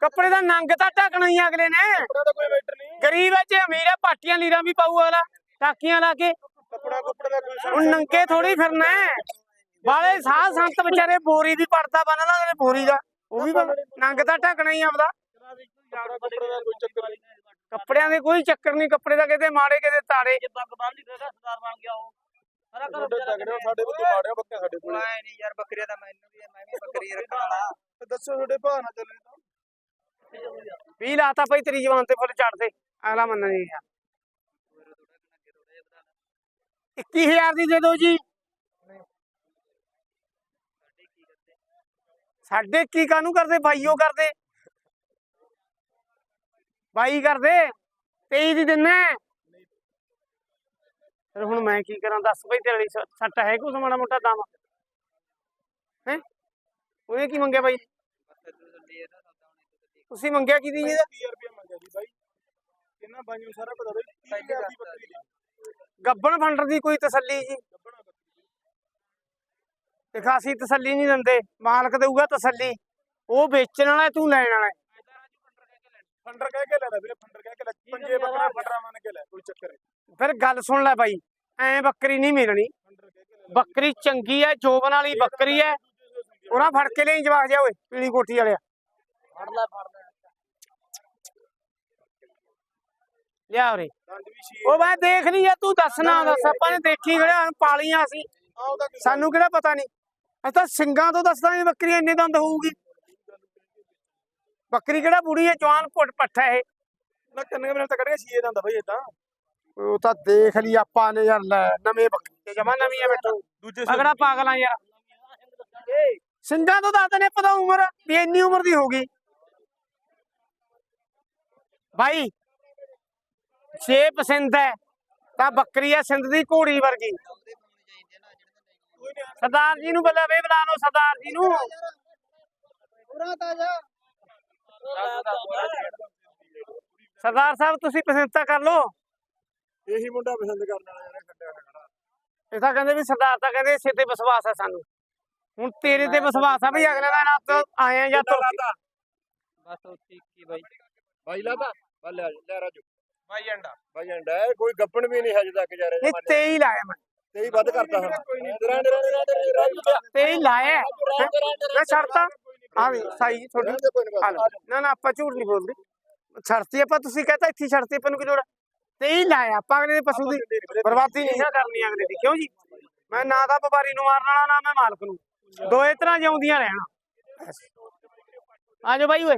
ਕੱਪੜੇ ਦਾ ਨੰਗ ਤਾਂ ਢਕਣਾ ਹੀ ਅਗਲੇ ਨੇ। ਕੱਪੜਾ ਦਾ ਕੋਈ ਮੈਟਰ ਨਹੀਂ। ਗਰੀਬ ਐ ਜੇ ਅਮੀਰ ਐ ਪਾਟੀਆਂ ਲੀਰਾਂ ਵੀ ਪਾਊ ਅਗਲਾ। ਟਾਕੀਆਂ ਲਾ ਕੇ। ਕੱਪੜਾ ਕੁੱਪੜਾ ਦਾ ਕੋਈ ਹੁਣ ਨੰਗੇ ਥੋੜੀ ਫਿਰਨਾ। ਬਾਲੇ ਸਾਹ ਸੰਤ ਵਿਚਾਰੇ ਬੋਰੀ ਵੀ ਪੜਦਾ ਬਨ ਲਾ ਅਗਲੇ ਬੋਰੀ ਦਾ। ਉਹ ਵੀ ਨੰਗ ਤਾਂ ਢਕਣਾ ਹੀ ਆਪਦਾ। ਨਹੀਂ ਕੱਪੜਿਆਂ ਦੇ ਕੋਈ ਚੱਕਰ ਨਹੀਂ ਕੱਪੜੇ ਦਾ ਕਿਤੇ ਮਾੜੇ ਕਿਤੇ ਤਾੜੇ। ਪੱਗ ਬੰਨ ਲਈ ਸਰਦਾਰ ਬਣ ਗਿਆ ਉਹ। ਸਾਰਾ ਘਰ ਸਾਡੇ ਕੋਲ ਮਾੜਿਆ ਬੱਕੇ ਸਾਡੇ ਕੋਲ। ਨਹੀਂ ਯਾਰ ਬੱਕਰੀਆਂ ਦਾ ਮੈਨੂੰ ਵੀ ਮੈਂ ਵੀ ਬੱਕਰੀ ਰੱਖਣ ਵਾਲਾ। ਤੇ ਦੱਸੋ ਤੁਹਾਡੇ ਭਾਅ ਨਾਲ ਚੱਲੇ ਤਾਂ। ਵੀ ਲਾਤਾ ਭਾਈ ਤੇਰੀ ਜਵਾਨ ਤੇ ਫੁੱਲ ਚੜਦੇ ਅਗਲਾ ਮੰਨਣਾ ਨਹੀਂ ਯਾਰ 21000 ਦੀ ਦੇ ਦਿਓ ਜੀ। ਸਾਡੇ ਕੀ ਕਾਨੂੰ ਕਰਦੇ? ਬਾਈਓ ਕਰਦੇ। ਬਾਈ ਕਰਦੇ 23 ਦੀ ਦਿੰਨਾ। ਫਿਰ ਹੁਣ ਮੈਂ ਕੀ ਕਰਾਂ? ਦੱਸ ਭਾਈ ਤੇਰੇ ਲਈ ਸੱਟ ਹੈ ਕੁਛ ਮਾੜਾ ਮੋਟਾ ਦਮ? ਹੈ? ਉਹਨੇ ਕੀ ਮੰਗਿਆ ਬਾਈ? ਤੁਸੀਂ ਮੰਗਿਆ ਕੀ ਦੀ ਇਹਦਾ? 30 ਰੁਪਏ ਮੰਗਿਆ ਜੀ ਬਾਈ। ਇਹਨਾਂ ਬਾਈਆਂ ਨੂੰ ਸਾਰਾ ਪਤਾ ਬਈ 30000 ਦੀ ਬੱਕਰੀ ਦੀ ਗੱਬਣ ਫੰਡਰ ਦੀ ਕੋਈ ਤਸੱਲੀ ਜੀ? ਤੇ ਖਾਸੀ ਤਸੱਲੀ ਨਹੀਂ ਦਿੰਦੇ ਮਾਲਕ ਦੇਊਗਾ ਤਸੱਲੀ। ਉਹ ਵੇਚਣ ਵਾਲਾ ਤੂੰ ਲੈਣ ਵਾਲਾ। ਫੰਡਰ ਕਹਿ ਕੇ ਲੈ ਲੈ। ਵੀਰੇ ਫੰਡਰ ਕਹਿ ਕੇ ਲੈ। ਪੰਜੇ ਬੱਕਰਾ ਫੰਡਰਾ ਮੰਨ ਕੇ ਲੈ ਕੋਈ ਚੱਕਰ ਨਹੀਂ। ਫਿਰ ਗੱਲ ਸੁਣ ਲੈ ਬਾਈ ਐ ਬੱਕਰੀ ਨਹੀਂ ਮਿਲਣੀ। ਬੱਕਰੀ ਚੰਗੀ ਐ ਜੋਬਨ ਵਾਲੀ ਬੱਕਰੀ ਐ ਉਹਨਾਂ ਫੜ ਕੇ ਲਈ ਜਵਾਕ ਜਾ ਓਏ ਪੀਲੀ ਕੋਠੀ ਵਾਲਿਆ। ਫੜ ਲੈ ਫੜ ਲਿਆ ਉਰੇ। ਉਹ ਮੈਂ ਦੇਖ ਲਈ ਐ ਤੂੰ ਦੱਸ ਨਾ ਦੱਸ। ਆਪਾਂ ਨੇ ਦੇਖੀ ਖੜਿਆ ਪਾਲੀਆਂ ਸੀ ਆ ਉਹਦਾ ਕੀ ਸਾਨੂੰ ਕਿਹੜਾ ਪਤਾ ਨਹੀਂ। ਅਸੀਂ ਤਾਂ ਸਿੰਘਾਂ ਤੋਂ ਦੱਸਦਾ ਵੀ ਬੱਕਰੀ ਇੰਨੇ ਦੰਦ ਹੋਊਗੀ। ਬੱਕਰੀ ਕਿਹੜਾ ਬੁੜੀ ਐ ਜਵਾਨ ਪੁੱਟ ਪੱਠਾ ਇਹ। ਨਾ ਕੰਨੇ ਮੇਰੇ ਤਾਂ ਕੱਢ ਕੇ ਛੇ ਦੰਦ ਬਈ ਇਦਾਂ ਉਹ ਤਾਂ ਦੇਖ ਲਈ ਆਪਾਂ ਨੇ ਯਾਰ ਲੈ ਨਵੇਂ ਬੱਕਰੀ ਜਮਾ ਨਵੀਂ ਐ ਬੈਠੋ। ਦੂਜੇ ਅਗੜਾ ਪਾਗਲ ਆ ਯਾਰ। ਸਿੰਘਾਂ ਤੋਂ ਦੱਸਦੇ ਨੇ ਪਤਾ ਉਮਰ ਵੀ ਇੰਨੀ ਉਮਰ ਦੀ ਹੋਗੀ ਭਾਈ ਛੇ ਪਸੰਦ ਹੈ ਤਾਂ ਬੱਕਰੀ ਹੈ ਸਿੰਧ ਦੀ ਘੋੜੀ ਵਰਗੀ। ਸਰਦਾਰ ਜੀ ਨੂੰ ਬੱਲਾ ਵੇ ਬੁਲਾ ਲਓ ਸਰਦਾਰ ਜੀ ਨੂੰ। ਪੂਰਾ ਤਾਜਾ ਸਰਦਾਰ ਸਾਹਿਬ ਤੁਸੀਂ ਪਸੰਦ ਤਾਂ ਕਰ ਲਓ। ਇਹੀ ਮੁੰਡਾ ਪਸੰਦ ਕਰਨ ਵਾਲਾ ਯਾਰ ਖੱਟਿਆ ਖੜਾ ਇਹ ਤਾਂ ਕਹਿੰਦੇ ਵੀ ਸਰਦਾਰ ਤਾਂ ਕਹਿੰਦੇ ਇਸੇ ਤੇ ਵਿਸ਼ਵਾਸ ਹੈ ਸਾਨੂੰ। ਹੁਣ ਤੇਰੇ ਤੇ ਵਿਸ਼ਵਾਸ ਆ ਵੀ ਅਗਲੇ ਦਾ ਰਾਤ ਆਏ ਆ ਜਾਂ ਤੁਰ ਕੇ। ਬਸ ਉਹ ਠੀਕ ਹੀ ਬਾਈ। ਬਾਈ ਲਾਦਾ ਬੱਲੇ ਲੈ ਰਾਜੂ। ਬਾਈ ਅੰਡਾ। ਬਾਈ ਅੰਡਾ ਹੈ ਕੋਈ ਗੱਪਣ ਵੀ ਨਹੀਂ ਹਜੇ ਤੱਕ ਜਾ ਇਹ ਤੇ ਹੀ ਲਾਇਆ ਮੈਂ। ਤੇ ਹੀ ਵੱਧ ਕਰਤਾ ਹਾਂ ਰਹਿਣ ਦੇ ਰਹਿਣ ਦੇ ਰਹਿਣ ਦੇ ਤੇ ਹੀ ਲਾਇਆ। ਹੈਂ? ਮੈਂ ਛੱਡਤਾ। ਆ ਵੀ ਸਾਈ ਜੀ ਤੁਹਾਡੀ ਆ ਲਓ। ਨਾ ਨਾ ਆਪਾਂ ਝੂਠ ਨਹੀਂ ਬੋਲਦੇ। ਛੜਤੀ ਆਪਾਂ ਤੁਸੀਂ ਕਹਤਾ ਇੱਥੇ ਛੜਤੀ ਆਪਾਂ ਨੂੰ ਕੀ ਲੋੜ ਹੈ? ਤੇ ਹੀ ਲਾਇਆ ਆਪਾਂ ਅਗਲੇ ਦੇ ਪਸ਼ੂ ਦੀ ਬਰਬਾਦੀ ਨਹੀਂ। ਨਾ ਕਰਨੀ ਅਗਲੇ ਦੀ? ਕਿਉਂ ਜੀ? ਮੈਂ ਨਾ ਤਾਂ ਵਪਾਰੀ ਨੂੰ ਮਾਰਨ ਵਾਲਾ ਨਾ ਮੈਂ ਮਾਲਕ ਨੂੰ। ਦੋਏ ਤਰ੍ਹਾਂ ਜਿਉਂਦੀਆਂ ਰਹਿਣਾ। ਆ ਜਾਓ ਬਾਈ ਓਏ।